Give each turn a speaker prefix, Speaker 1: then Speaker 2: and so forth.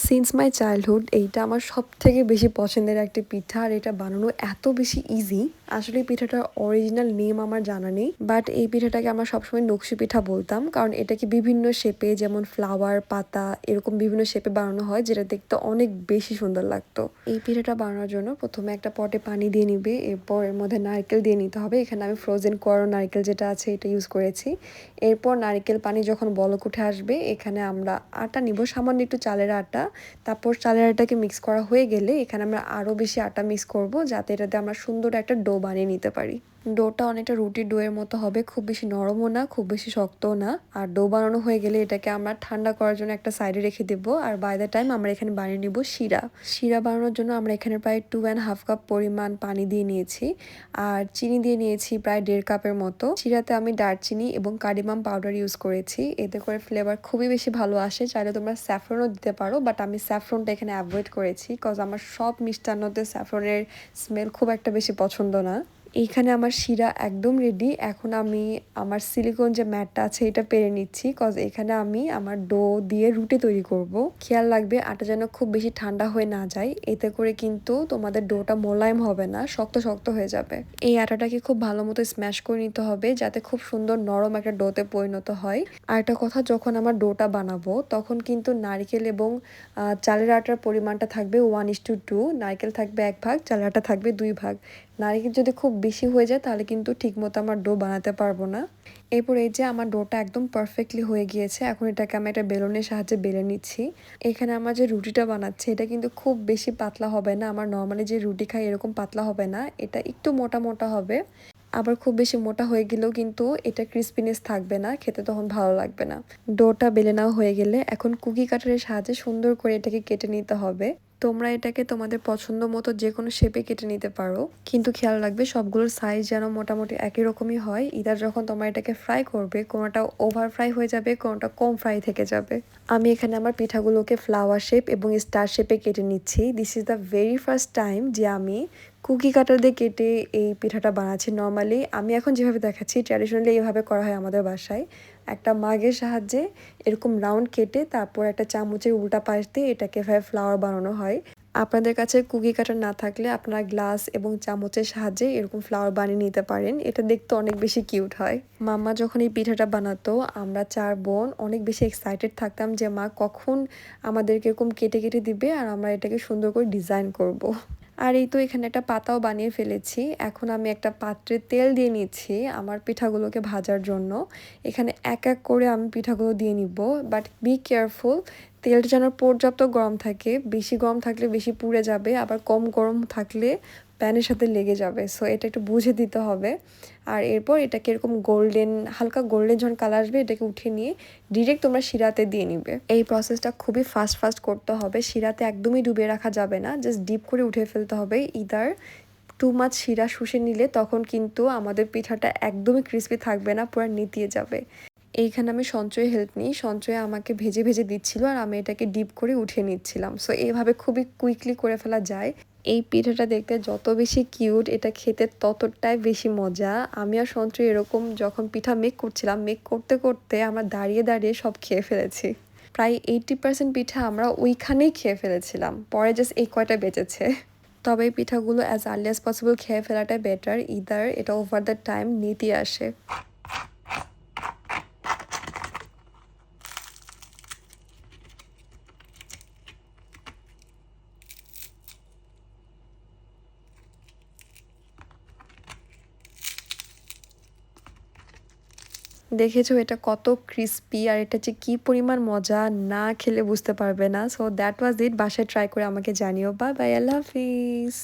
Speaker 1: Since my childhood এইটা আমার সব থেকে বেশি পছন্দের একটি পিঠা আর এটা বানানো এত বেশি ইজি আসলে পিঠাটার অরিজিনাল নেম আমার জানা নেই বাট এই পিঠাটাকে আমরা সবসময় নকশি পিঠা বলতাম, কারণ এটাকে বিভিন্ন শেপে যেমন ফ্লাওয়ার পাতা, এরকম বিভিন্ন শেপে বানানো হয়, যেটা দেখতে অনেক বেশি সুন্দর লাগতো। এই পিঠাটা বানানোর জন্য প্রথমে একটা পটে পানি দিয়ে নিবে, এরপর এর মধ্যে নারকেল দিয়ে নিতে হবে, এখানে আমি ফ্রোজেন করো নারকেল যেটা আছে এটা ইউজ করেছি। এরপর নারকেল পানি যখন বলক উঠে আসবে, এখানে আমরা আটা নিব, সামান্য একটু চালের আটা, তারপর চালের আটাকে মিক্স করা হয়ে গেলে এখানে আমরা আরও বেশি আটা মিক্স করব, যাতে এটাতে আমরা সুন্দর একটা ডো বানিয়ে নিতে পারি। ডোটা অনেকটা রুটির ডোয়ের মতো হবে, খুব বেশি নরমও না, খুব বেশি শক্তও না। আর ডো বানানো হয়ে গেলে এটাকে আমরা ঠান্ডা করার জন্য একটা সাইডে রেখে দেব, আর বাই দ্য টাইম আমরা এখানে বানিয়ে নিব শিরা। শিরা বানানোর জন্য আমরা এখানে প্রায় টু অ্যান্ড হাফ কাপ পরিমাণ পানি দিয়ে নিয়েছি, আর চিনি দিয়ে নিয়েছি প্রায় দেড় কাপের মতো। শিরাতে আমি দারচিনি এবং কারিমাম পাউডার ইউজ করেছি, এতে করে ফ্লেভার খুবই বেশি ভালো আসে, চাইলে তোমরা স্যাফরনও দিতে পারো বাট আমি স্যাফরনটা এখানে অ্যাভয়েড করেছি কজ আমার সব মিষ্টান্নতে স্যাফরনের স্মেল খুব একটা বেশি পছন্দ না। এইখানে আমার শিরা একদম রেডি এখন আমি আমার সিলিকন যে ম্যাটটা আছে, এটা পেরে নিচ্ছি। কজ এখানে আমি আমার ডো দিয়ে রুটি তৈরি করব। খেয়াল রাখবে, আটা যেন খুব বেশি ঠান্ডা হয়ে না যায়। এতে করে কিন্তু তোমাদের ডোটা মোলায়েম হবে না, শক্ত শক্ত হয়ে যাবে। এই আটাটাকে খুব ভালো মতো স্ম্যাশ করে নিতে হবে, যাতে খুব সুন্দর নরম একটা ডোতে পরিণত হয়। আর একটা কথা, যখন আমার ডোটা বানাবো, তখন কিন্তু নারকেল এবং চালের আটার পরিমাণটা থাকবে ওয়ান ইস টু টু নারকেল থাকবে এক ভাগ, চালের আটা থাকবে দুই ভাগ। নারিকেল যদি খুব বেশি হয়ে যায়, তাহলে কিন্তু ঠিকমতো আমার ডো বানাতে পারব না। এরপর এই যে আমার ডোটা একদম পারফেক্টলি হয়ে গিয়েছে, এখন এটাকে আমি একটা বেলুনের সাহায্যে বেলে নিচ্ছি। এখানে আমার যে রুটিটা বানাচ্ছে, এটা কিন্তু খুব বেশি পাতলা হবে না। আমার নর্মালি যে রুটি খাই, এরকম পাতলা হবে না। এটা একটু মোটা মোটা হবে। আবার খুব বেশি মোটা হয়ে গেলেও কিন্তু এটা ক্রিস্পিনেস থাকবে না, খেতে তখন ভালো লাগবে না। ডোটা বেলে নেওয়া হয়ে গেলে এখন কুকি কাটারের সাহায্যে সুন্দর করে এটাকে কেটে নিতে হবে। তোমরা এটাকে তোমাদের পছন্দ মতো যে কোনো শেপে কেটে নিতে পারো। কিন্তু খেয়াল রাখবে সবগুলোর সাইজ যেন মোটামুটি একই রকমই হয়। ইদার যখন তোমরা এটাকে ফ্রাই করবে, কোনোটা ওভার ফ্রাই হয়ে যাবে, কোনোটা কম ফ্রাই থেকে যাবে। আমি এখানে আমার পিঠাগুলোকে ফ্লাওয়ার শেপ এবং স্টার শেপে কেটে নিচ্ছি। This is the very first time যে আমি কুকি কাটার দিয়ে কেটে এই পিঠাটা বানাচ্ছি নর্মালি আমি এখন যেভাবে দেখাচ্ছি ট্র্যাডিশনালি এইভাবে করা হয় আমাদের বাসায়। একটা মাগের সাহায্যে এরকম রাউন্ড কেটে তারপর একটা চামচের উল্টা পাশ দিয়ে এটাকে এভাবে ফ্লাওয়ার বানানো হয়। আপনাদের কাছে কুকি কাটার না থাকলে আপনারা গ্লাস এবং চামচের সাহায্যে এরকম ফ্লাওয়ার বানিয়ে নিতে পারেন। এটা দেখতে অনেক বেশি কিউট হয়। মাম্মা যখন এই পিঠাটা বানাতো, আমরা চার বোন অনেক বেশি এক্সাইটেড থাকতাম যে মা কখন আমাদেরকে এরকম কেটে কেটে দিবে আর আমরা এটাকে সুন্দর করে ডিজাইন করব। আর এই তো এখানে একটা পাতাও বানিয়ে ফেলেছি। এখন আমি একটা পাত্রে তেল দিয়ে নিচ্ছি আমার পিঠাগুলোকে ভাজার জন্য। এখানে এক এক করে আমি পিঠাগুলো দিয়ে নিব বাট বি কেয়ারফুল তেলটা যেন পর্যাপ্ত গরম থাকে। বেশি গরম থাকলে বেশি পুড়ে যাবে, আবার কম গরম থাকলে প্যানের সাথে লেগে যাবে। সো এটা একটু বুঝে দিতে হবে। আর এরপর এটাকে এরকম গোল্ডেন হালকা গোল্ডেন যখন কালার আসবে, এটাকে উঠিয়ে নিয়ে ডিরেক্ট তোমরা শিরাতে দিয়ে নিবে। এই প্রসেসটা খুবই ফাস্ট ফাস্ট করতে হবে। শিরাতে একদমই ডুবিয়ে রাখা যাবে না। জাস্ট ডিপ করে উঠে ফেলতে হবে। ইদার টু মাছ শিরা শুষে নিলে তখন কিন্তু আমাদের পিঠাটা একদমই ক্রিস্পি থাকবে না, পুরো নিতিয়ে যাবে। এইখানে আমি সঞ্চয় হেল্প নিই। সঞ্চয় আমাকে ভেজে ভেজে দিচ্ছিল আর আমি এটাকে ডিপ করে উঠিয়ে নিচ্ছিলাম। সো এইভাবে খুবই কুইকলি করে ফেলা যায়। এই পিঠাটা দেখতে যত বেশি কিউট, এটা খেতে ততটাই বেশি মজা। আমি আর সঞ্চয় এরকম যখন পিঠা মেক করছিলাম মেক করতে করতে আমরা দাঁড়িয়ে দাঁড়িয়ে সব খেয়ে ফেলেছি। প্রায় এইটটি পার্সেন্ট পিঠা আমরা ওইখানেই খেয়ে ফেলেছিলাম। পরে জাস্ট এই কয়টা বেঁচেছে। তবে এই পিঠাগুলো অ্যাজ আর্লি অ্যাজ পসিবল খেয়ে ফেলাটাই বেটার ইদার এটা ওভার দ্য টাইম নীতি আসে। দেখেছ এটা কত ক্রিস্পি আর এটা যে কী পরিমাণ মজা, না খেলে বুঝতে পারবে না। সো দ্যাট ওয়াজ ইট বাসায় ট্রাই করে আমাকে জানিও। বা বাই আল্লাহ হাফিজ